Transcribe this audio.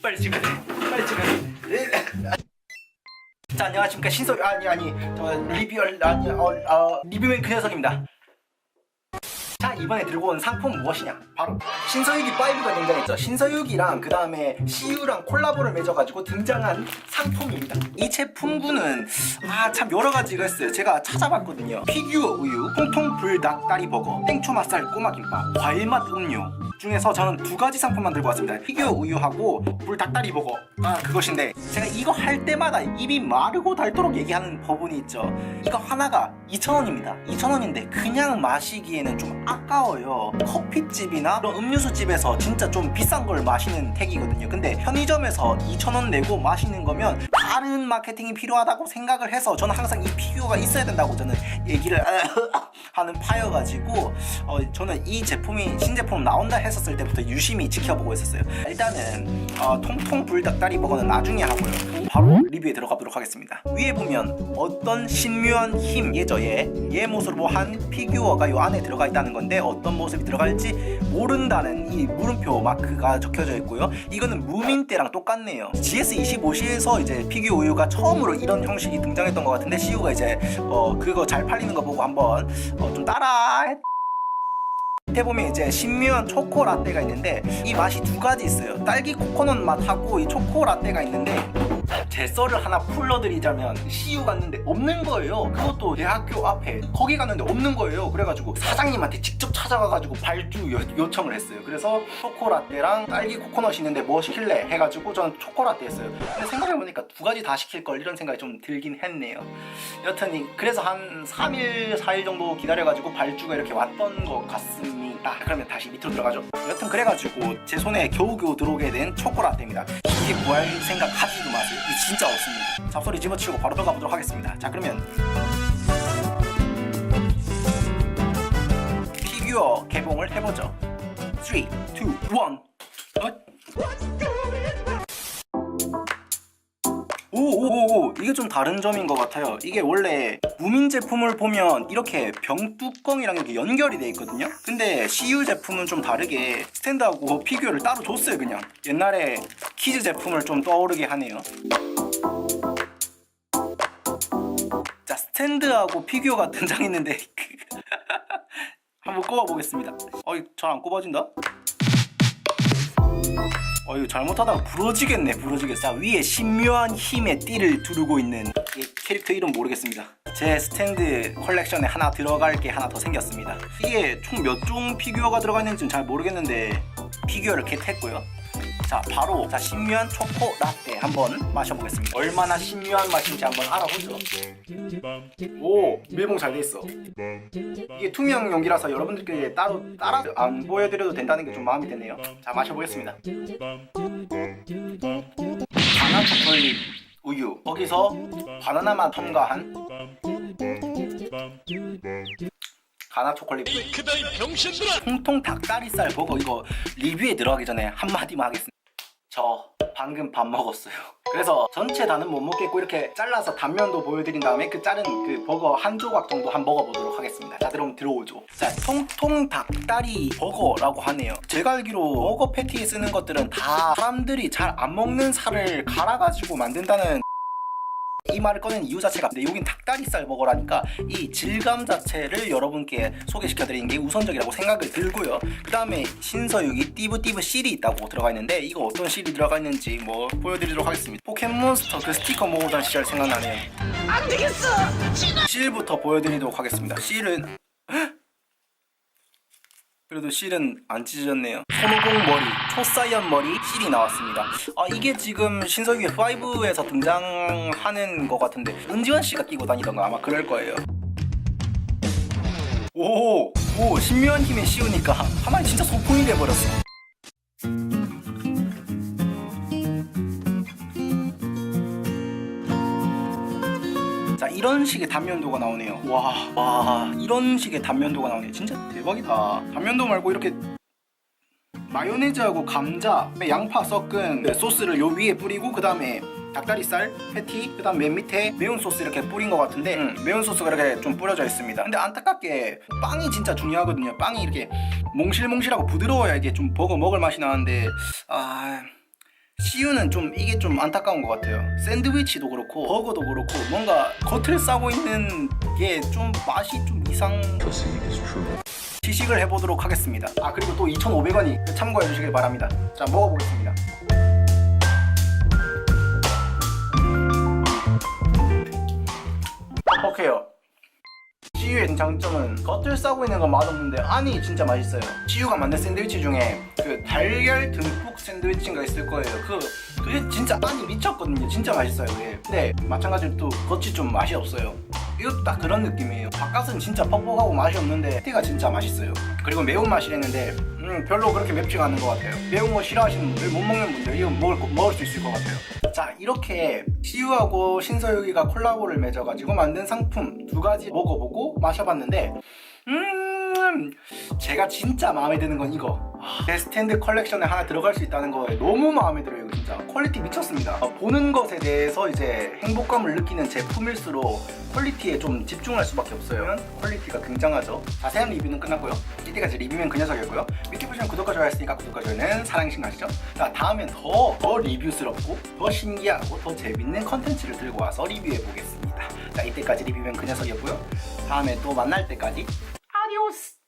빨리 찍어야 돼. 빨리 찍어야 돼. 자 안녕하십니까 신서 아니 아니 저 리뷰얼 아니 어, 어 리뷰맨 그 녀석입니다. 자 이번에 들고 온 상품 무엇이냐 바로 신서유기 5가 등장했죠 신서유기랑 그 다음에 CU랑 콜라보를 맺어가지고 등장한 상품입니다 이 제품군은 아 참 여러 가지가 있어요 제가 찾아봤거든요 피규어 우유 통통 불닭 다리 버거 땡초 맛살 꼬마 김밥 과일맛 음료 중에서 저는 두 가지 상품만 들고 왔습니다. 피규어 우유하고 불닭다리 버거. 아 그것인데 제가 이거 할 때마다 입이 마르고 닳도록 얘기하는 버분이 있죠. 이거 하나가 2,000원입니다. 2,000원인데 그냥 마시기에는 좀 아까워요. 커피집이나 그런 음료수집에서 진짜 좀 비싼 걸 마시는 택이거든요. 근데 편의점에서 2,000원 내고 마시는 거면 다른 마케팅이 필요하다고 생각을 해서 저는 항상 이 피규어가 있어야 된다고 저는 얘기를 하는 파여가지고 어, 저는 이 제품이 신제품 나온다 했었을 때부터 유심히 지켜보고 있었어요. 일단은 어, 통통 불닭다리 버거는 나중에 하고요 바로 리뷰에 들어가 보도록 하겠습니다. 위에 보면 어떤 신묘한 힘 예저에 얘 모습으로 한 피규어가 요 안에 들어가 있다는 건데 어떤 모습이 들어갈지 모른다는 이 물음표 마크가 적혀져 있고요. 이거는 무민 때랑 똑같네요. GS25시에서 이제 피규어 우유가 처음으로 이런 형식이 등장했던 것 같은데 CU가 이제 어, 그거 잘 팔리는 거 보고 한번 어, 좀 따라 했 밑에 보면 이제 신묘한 초코 라떼가 있는데 이 맛이 두 가지 있어요. 딸기 코코넛 맛하고 이 초코 라떼가 있는데 제 썰을 하나 풀러드리자면 CU 갔는데 없는 거예요. 그것도 대학교 앞에 거기 갔는데 없는 거예요. 그래가지고 사장님한테 직접 찾아가가지고 발주 요, 요청을 했어요. 그래서 초코 라떼랑 딸기 코코넛이 있는데 뭐 시킬래 해가지고 저는 초코 라떼 했어요. 근데 생각해보니까 두 가지 다 시킬 걸 이런 생각이 좀 들긴 했네요. 여튼 이- 그래서 한 3일 4일 정도 기다려가지고 발주가 이렇게 왔던 것 같습니다. 그러면 다시 밑으로 들어가죠. 여튼 그래가지고 제 손에 겨우겨우 들어오게 된 초코라떼입니다. 이게 구할 생각 하지도 마세요. 이게 진짜 없습니다. 잡소리 집어치우고 바로 들어가 보도록 하겠습니다. 자 그러면 피규어 개봉을 해보죠. 3, 2, 1. 어? 오오오오. 이게 좀 다른 점인 것 같아요. 이게 원래 무민 제품을 보면 이렇게 병 뚜껑이랑 이렇게 연결이 돼 있거든요? 근데 CU 제품은 좀 다르게 스탠드하고 피규어를 따로 줬어요 그냥. 옛날에 키즈 제품을 좀 떠오르게 하네요. 자 스탠드하고 피규어가 등장했는데 한번 꼽아보겠습니다. 어이 잘 안 꼽아진다 어 이거 잘못하다가 부러지겠네 부러지겠어. 자 위에 신묘한 힘의 띠를 두르고 있는 이 캐릭터 이름 모르겠습니다. 제 스탠드 컬렉션에 하나 들어갈 게 하나 더 생겼습니다. 이게 총 몇 종 피규어가 들어가 있는지는 잘 모르겠는데 피규어를 겟했고요 자 바로 자 신묘한 초코 라떼 한번 마셔보겠습니다. 얼마나 신묘한 맛인지 한번 알아보죠. 오 밀봉 잘 돼 있어. 이게 투명 용기라서 여러분들께 따로 따라 안 보여드려도 된다는 게 좀 마음이 드네요. 자 마셔보겠습니다. 바나 초콜릿 우유. 거기서 바나나만 첨가한 가나 초콜릿! 통통 닭다리살 버거 이거 리뷰에 들어가기 전에 한마디만 하겠습니다 저 방금 밥 먹었어요. 그래서 전체 다는 못 먹겠고 이렇게 잘라서 단면도 보여드린 다음에 그 자른 그 버거 한 조각 정도 한 먹어보도록 하겠습니다. 자 그럼 들어오죠. 자 통통 닭다리 버거라고 하네요. 제가 알기로 버거 패티에 쓰는 것들은 다 사람들이 잘 안 먹는 살을 갈아가지고 만든다는 이 말을 꺼낸 이유 자체가 근데 여긴 닭다리살 버거라니까 이 질감 자체를 여러분께 소개시켜 드리는 게 우선적이라고 생각을 들고요. 그 다음에 신서유기 띠부띠부 실이 있다고 들어가 있는데 이거 어떤 실이 들어가 있는지 뭐 보여드리도록 하겠습니다. 포켓몬스터 그 스티커 모으던 시절 생각나네요. 안 되겠어! 실부터 보여드리도록 하겠습니다. 실은 그래도 실은 안 찢어졌네요. 손오공 머리, 초사이언 머리 실이 나왔습니다. 아 이게 지금 신서유기 5에서 등장하는 것 같은데 은지원 씨가 끼고 다니던 거 아마 그럴 거예요. 오, 오 신묘한 힘에 씌우니까 하마이 진짜 소풍이 돼버렸어. 이런 식의 단면도가 나오네요. 와, 와 이런 식의 단면도가 나오네 진짜 대박이다. 단면도 말고 이렇게 마요네즈하고 감자, 양파 섞은 그 소스를 요 위에 뿌리고 그 다음에 닭다리살, 패티, 그 다음 맨 밑에 매운 소스 이렇게 뿌린 것 같은데 음, 매운 소스가 이렇게 좀 뿌려져 있습니다. 근데 안타깝게 빵이 진짜 중요하거든요. 빵이 이렇게 몽실몽실하고 부드러워야 이게 좀 버거 먹을 맛이 나는데 아 CU는 좀 이게 좀 안타까운 것 같아요. 샌드위치도 그렇고 버거도 그렇고 뭔가 겉을 싸고 있는 게 좀 맛이 좀 이상. 시식을 해보도록 하겠습니다. 아 그리고 또 2,500원이 참고해 주시길 바랍니다. 자 먹어보겠습니다. 퍽퍽해요. CU의 장점은 겉을 싸고 있는 건 맛없는데 안이 진짜 맛있어요. CU가 만든 샌드위치 중에 그 달걀 듬뿍 샌드위치가 있을 거예요. 그 그게 진짜 안이 미쳤거든요. 진짜 맛있어요. 그게. 근데 마찬가지로 또 겉이 좀 맛이 없어요. 이것도 딱 그런 느낌이에요. 바깥은 진짜 퍽퍽하고 맛이 없는데 겉가 진짜 맛있어요. 그리고 매운맛이랬는데 음, 별로 그렇게 맵지가 않은 것 같아요. 매운 거 싫어하시는 분들, 못 먹는 분들 이거 먹을, 거- 먹을 수 있을 것 같아요. 자 이렇게 CU하고 신서유기가 콜라보를 맺어가지고 만든 상품 두 가지 먹어보고 마셔봤는데 음 제가 진짜 마음에 드는 건 이거. 제 스탠드 컬렉션에 하나 들어갈 수 있다는 거에 너무 마음에 들어요 진짜. 퀄리티 미쳤습니다. 어, 보는 것에 대해서 이제 행복감을 느끼는 제품일수록 퀄리티에 좀 집중할 수밖에 없어요. 퀄리티가 굉장하죠. 자세한 리뷰는 끝났고요. 이때까지 리뷰면 그 녀석이었고요. 밑에 보시면 구독과 좋아요 했으니까 구독과 좋아요는 사랑신 거 아시죠? 자 다음엔 더, 더 리뷰스럽고 더 신기하고 더 재밌는 컨텐츠를 들고 와서 리뷰해 보겠습니다. 자 이때까지 리뷰면 그 녀석이었고요. 다음에 또 만날 때까지 아디오스